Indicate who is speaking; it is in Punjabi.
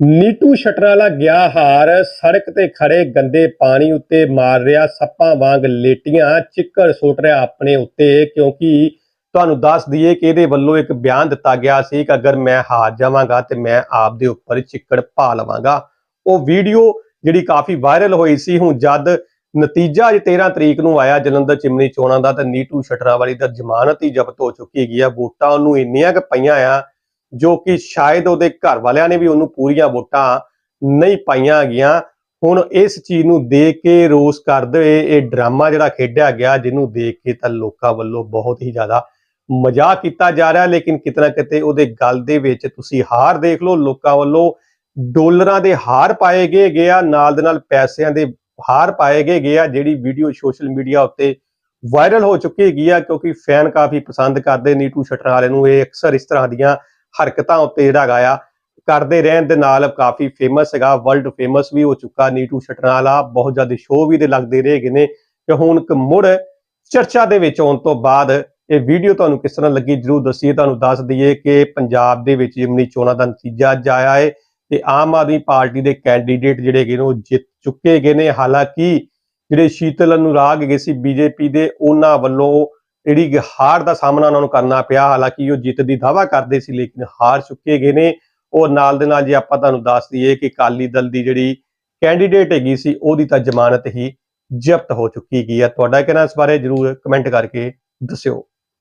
Speaker 1: ਨੀਟੂ ਸ਼ਟਰਾਲਾ ਗਿਆ ਹਾਰ, ਸੜਕ ਤੇ ਖੜੇ ਗੰਦੇ ਪਾਣੀ ਉੱਤੇ ਮਾਰ ਰਿਹਾ, ਸੱਪਾਂ ਵਾਂਗ ਲੇਟੀਆਂ, ਚਿੱਕੜ ਸੁੱਟ ਰਿਹਾ ਆਪਣੇ ਉੱਤੇ, ਕਿਉਂਕਿ ਤੁਹਾਨੂੰ ਦੱਸ ਦਈਏ ਕਿ ਇਹਦੇ ਵੱਲੋਂ ਇੱਕ ਬਿਆਨ ਦਿੱਤਾ ਗਿਆ ਸੀ ਕਿ ਅਗਰ ਮੈਂ ਹਾਰ ਜਾਵਾਂਗਾ ਤੇ ਮੈਂ ਆਪ ਦੇ ਉੱਪਰ ਚਿੱਕੜ ਪਾ ਲਵਾਂਗਾ। ਉਹ ਵੀਡੀਓ ਜਿਹੜੀ ਕਾਫੀ ਵਾਇਰਲ ਹੋਈ ਸੀ, ਹੁਣ ਜਦ ਨਤੀਜਾ ਅੱਜ 13 ਤਰੀਕ ਨੂੰ ਆਇਆ ਜਲੰਧਰ ਚਿਮਨੀ ਚੋਣਾਂ ਦਾ, ਤਾਂ ਨੀਟੂ ਸ਼ਟਰਾਂ ਵਾਲੀ ਦਾ ਜ਼ਮਾਨਤ ਹੀ ਜ਼ਬਤ ਹੋ ਚੁੱਕੀ ਹੈਗੀ ਆ। ਵੋਟਾਂ ਉਹਨੂੰ ਇੰਨੀਆਂ ਕਿ ਪਈਆਂ ਆ ਜੋ ਕਿ ਸ਼ਾਇਦ ਉਹਦੇ ਘਰ ਵਾਲਿਆਂ ਨੇ ਵੀ ਉਹਨੂੰ ਪੂਰੀਆਂ ਵੋਟਾਂ ਨਹੀਂ ਪਾਈਆਂ ਗਈਆਂ। ਹੁਣ ਇਸ ਚੀਜ਼ ਨੂੰ ਦੇਖ ਕੇ ਰੋਸ ਕਰਦੇ ਹੋਏ ਇਹ ਡਰਾਮਾ ਜਿਹੜਾ ਖੇਡਿਆ ਗਿਆ, ਜਿਹਨੂੰ ਦੇਖ ਕੇ ਤਾਂ ਲੋਕਾਂ ਵੱਲੋਂ ਬਹੁਤ ਹੀ ਜ਼ਿਆਦਾ ਮਜ਼ਾਕ ਕੀਤਾ ਜਾ ਰਿਹਾ। ਲੇਕਿਨ ਕਿਤਨਾ ਕਿਤੇ ਉਹਦੇ ਗੱਲ ਦੇ ਵਿੱਚ ਤੁਸੀਂ ਹਾਰ ਦੇਖ ਲਓ, ਲੋਕਾਂ ਵੱਲੋਂ ਡਾਲਰਾਂ ਦੇ ਹਾਰ ਪਾਏ ਗਏ ਗਿਆ ਨਾਲ ਦੇ ਨਾਲ ਪੈਸਿਆਂ ਦੇ ਹਾਰ ਪਾਏ ਗਏ ਗਿਆ ਜਿਹੜੀ ਵੀਡੀਓ ਸੋਸ਼ਲ ਮੀਡੀਆ ਉੱਤੇ ਵਾਇਰਲ ਹੋ ਚੁੱਕੀ ਹੈਗੀ ਆ, ਕਿਉਂਕਿ ਫੈਨ ਕਾਫੀ ਪਸੰਦ ਕਰਦੇ ਨੀਟੂ ਸ਼ਟਰ ਵਾਲੇ ਨੂੰ। ਇਹ ਅਕਸਰ ਇਸ ਤਰ੍ਹਾਂ ਦੀਆਂ ਹਰਕਤਾਂ ਉੱਤੇ ਜਿਹੜਾ ਹੈਗਾ ਆ, ਕਰਦੇ ਰਹਿਣ ਦੇ ਨਾਲ ਕਾਫੀ ਫੇਮਸ ਹੈਗਾ ਵਰਲਡ ਫੇਮਸ ਵੀ ਹੋ ਚੁੱਕਾ ਨੀਟੂ ਸ਼ਟਰਾਂ ਬਹੁਤ ਜ਼ਿਆਦਾ ਸ਼ੋਅ ਵੀ ਦੇ ਲੱਗਦੇ ਰਹੇ ਨੇ। ਕਿ ਹੁਣ ਇੱਕ ਮੁੜ ਚਰਚਾ ਦੇ ਵਿੱਚ ਆਉਣ ਤੋਂ ਬਾਅਦ ਇਹ ਵੀਡੀਓ ਤੁਹਾਨੂੰ ਕਿਸ ਤਰ੍ਹਾਂ ਲੱਗੀ ਜਰੂਰ ਦੱਸੀਏ, ਤੁਹਾਨੂੰ ਦੱਸ ਦਈਏ ਕਿ ਪੰਜਾਬ ਦੇ ਵਿੱਚ ਜਿਮਨੀ ਚੋਣਾਂ ਦਾ ਨਤੀਜਾ ਅੱਜ ਆਇਆ ਹੈ ਤੇ ਆਮ ਆਦਮੀ ਪਾਰਟੀ ਦੇ ਕੈਂਡੀਡੇਟ ਜਿਹੜੇ ਹੈਗੇ ਨੇ ਉਹ ਜਿੱਤ ਚੁੱਕੇ ਗਏ ਨੇ। ਹਾਲਾਂਕਿ ਜਿਹੜੇ ਸ਼ੀਤਲ ਅਨੁਰਾਗ ਗਏ ਸੀ ਬੀਜੇਪੀ ਦੇ, ਉਹਨਾਂ ਵੱਲੋਂ ਜਿਹੜੀ ਹਾਰ ਦਾ ਸਾਹਮਣਾ ਉਹਨਾਂ ਨੂੰ ਕਰਨਾ ਪਿਆ, ਹਾਲਾਂਕਿ ਉਹ ਜਿੱਤ ਦੀ ਦਾਵਾ ਕਰਦੇ ਸੀ, ਲੇਕਿਨ ਹਾਰ ਚੁੱਕੇ ਗਏ ਨੇ। ਔਰ ਨਾਲ ਦੇ ਨਾਲ ਜੇ ਆਪਾਂ ਤੁਹਾਨੂੰ ਦੱਸ ਦਈਏ ਕਿ ਅਕਾਲੀ ਦਲ ਦੀ ਜਿਹੜੀ ਕੈਂਡੀਡੇਟ ਹੈਗੀ ਸੀ, ਉਹਦੀ ਤਾਂ ਜ਼ਮਾਨਤ ਹੀ ਜ਼ਬਤ ਹੋ ਚੁੱਕੀ ਗਈ ਹੈ। ਤੁਹਾਡਾ ਕਹਿਣਾ ਇਸ ਬਾਰੇ ਜਰੂਰ ਕਮੈਂਟ ਕਰਕੇ ਦੱਸਿਓ।